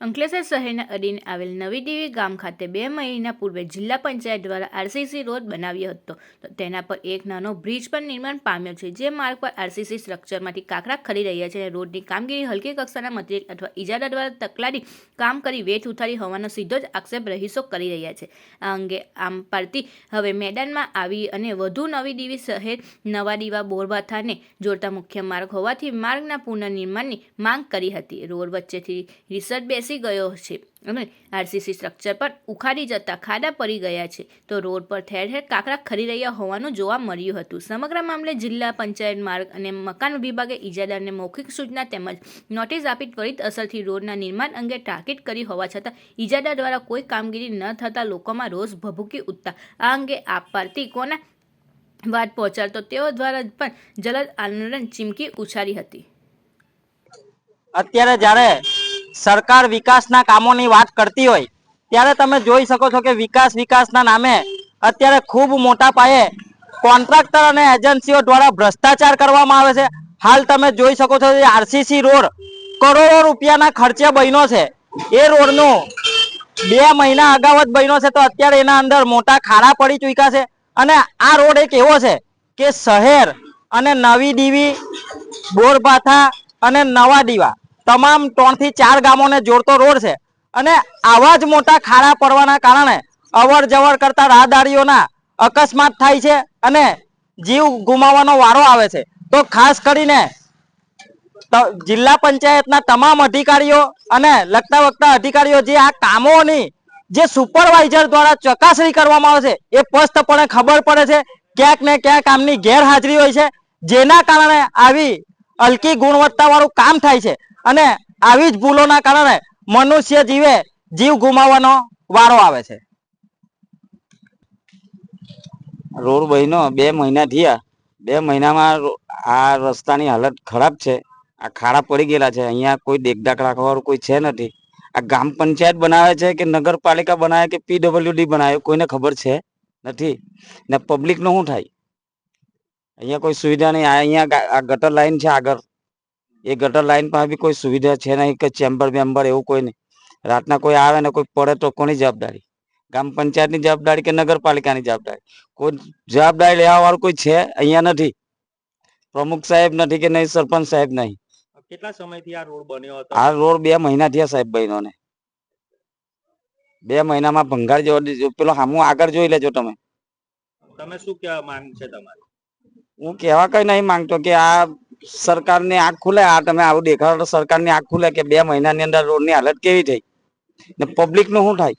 અંકલેશ્વર શહેરના અડીને આવેલ નવી દેવી ગામ ખાતે બે મહિના પૂર્વે જિલ્લા પંચાયત દ્વારા આરસીસી રોડ બનાવ્યો હતો. તો તેના પર એક નાનો બ્રિજ પણ નિર્માણ પામ્યો છે, જે માર્ગ પર આરસીસી સ્ટ્રક્ચરમાંથી કાંકરા ખરી રહ્યા છે અને રોડની કામગીરી હલકી કક્ષાના મટીરિયલ અથવા ઇજારા દ્વારા તકલાદી કામ કરી વેઠ ઉથારી હોવાનો સીધો જ આક્ષેપ રહીશો કરી રહ્યા છે. આ અંગે આમ પાર્ટી હવે મેદાનમાં આવી અને વધુ નવી દેવી શહેર, નવા દીવા બોરબાથાને જોડતા મુખ્ય માર્ગ હોવાથી માર્ગના પુનર્નિર્માણની માંગ કરી હતી. રોડ વચ્ચેથી રિસર્ટ બેસી ગયો છે અને આરસીસી સ્ટ્રક્ચર પર ઉખાડી જતા ખાડા પડી ગયા છે. તો રોડ પર ઠેર ઠેર કાંકરા ખરી રહ્યા હોવાનું જોવા મળ્યું હતું. સમગ્ર મામલે જિલ્લા પંચાયત માર્ગ અને મકાન વિભાગે ઇજાદારને મૌખિક સૂચના તેમજ નોટિસ આપી ત્વરિત અસરથી રોડના નિર્માણ અંગે તાકીદ કરી હોવા છતાં ઇજાદાર દ્વારા કોઈ કામગીરી ન થતાં લોકોમાં રોષ ભભૂકી ઉઠતા. આ અંગે આપ કોના વાત પહોંચાડતો તેઓ દ્વારા પણ જલદ આંદોલન ચીમકી ઉછારી હતી. અત્યારે જ્યારે સરકાર વિકાસના કામોની વાત કરતી હોય, ત્યારે તમે જોઈ શકો છો કે વિકાસ વિકાસના નામે અત્યારે ખૂબ મોટા પાયે કોન્ટ્રાક્ટર અને એજન્સીઓ દ્વારા ભ્રષ્ટાચાર કરવામાં આવે છે. હાલ તમે જોઈ શકો છો કે આરસીસી રોડ કરોડો રૂપિયાના ખર્ચે બન્યો છે. એ રોડનું બે મહિના અગાઉ જ બન્યો છે, તો અત્યારે એના અંદર મોટા ખાડા પડી ચૂક્યા છે. અને આ રોડ એક એવો છે કે શહેર અને નવી દીવી બોરભાથા અને નવા દીવા તમામ ત્રણથી ચાર ગામોને જોડતો રોડ છે. અને આવા જ મોટા ખાડા પડવાના કારણે અવર જવર કરતા રાહદારીઓના અકસ્માત થાય છે અને જીવ ગુમાવવાનો વારો આવે છે. તો ખાસ કરીને જિલ્લા પંચાયતના તમામ અધિકારીઓ અને લગતા વગતા અધિકારીઓ જે આ કામોની જે સુપરવાઇઝર દ્વારા ચકાસણી કરવામાં આવે છે, એ સ્પષ્ટપણે ખબર પડે છે. ક્યાંક ને ક્યાંક આમની ગેરહાજરી હોય છે, જેના કારણે આવી હલકી ગુણવત્તાવાળું કામ થાય છે. અને આવી જ ભૂલોના કારણે મનુષ્ય જીવે જીવ ગુમાવવાનો વારો આવે છે. રોડ બન્યો બે મહિના થયા. બે મહિનામાં આ રસ્તાની હાલત ખરાબ છે. આ ખાડા પડી ગયેલા છે. અહીંયા કોઈ દેખદાખ રાખવાવાળું કોઈ છે નથી. આ ગ્રામ પંચાયત બનાવે છે કે નગરપાલિકા બનાવે કે પીડબ્લ્યુડી બનાવે, કોઈને ખબર છે નથી. ને પબ્લિકનું શું થાય? અહીંયા કોઈ સુવિધા નહીં. અહીંયા આ ગટર લાઈન છે આગળ. એ ગટર લાઈન પાસે બી કોઈ સુવિધા છે નહીં કે ચેમ્બર બેમ્બર એવું કોઈ નહીં. રાતના કોઈ આવે ને કોઈ પડે તો કોની જવાબદારી? ગ્રામ પંચાયતની જવાબદારી કે નગરપાલિકાની જવાબદારી? કોઈ જવાબદારી લેવા વાળું કોઈ છે અહીંયા નથી? પ્રમુખ સાહેબ નથી કે નહીં સરપંચ સાહેબ નહીં? કેટલા સમયથી આ રોડ બન્યો હતો? આ રોડ બે મહિના થયા સાહેબ બહેનો ને. બે મહિનામાં ભંગાર જેવો દી- પેલો હામું આગળ જોઈ લેજો તમે. તમે શું કહેવા માંગ છે તમારે? હું કહેવા કઈ નહીં માંગતો કે આ સરકારની આંખ ખુલે? આ તમે આવું દેખાડો સરકારની આંખ ખુલે કે બે મહિનાની અંદર રોડની હાલત કેવી થઈ? ને પબ્લિકનું શું થાય?